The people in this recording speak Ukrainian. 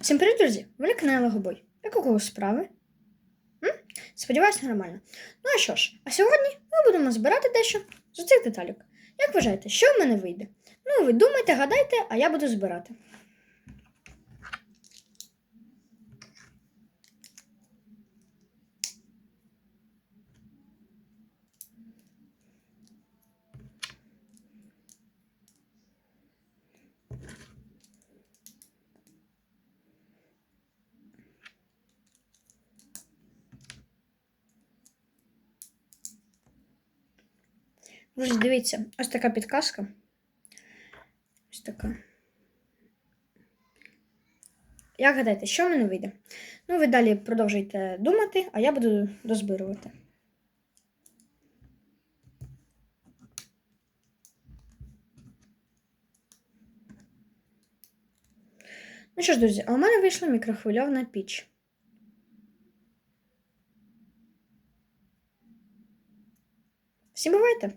Всім привіт, друзі! Ви на каналі Легобой. Як у кого справи? М? Сподіваюсь, нормально. Ну а що ж, а сьогодні ми будемо збирати дещо з цих деталік. Як вважаєте, що в мене вийде? Ну, ви думайте, гадайте, а я буду збирати. Друзі, дивіться, ось така підказка. Ось така. Як гадаєте, що в мене вийде? Ну, ви далі продовжуйте думати, а я буду дозбирувати. Ну що ж, друзі, а у мене вийшла мікрохвильовна піч. Всім бувайте!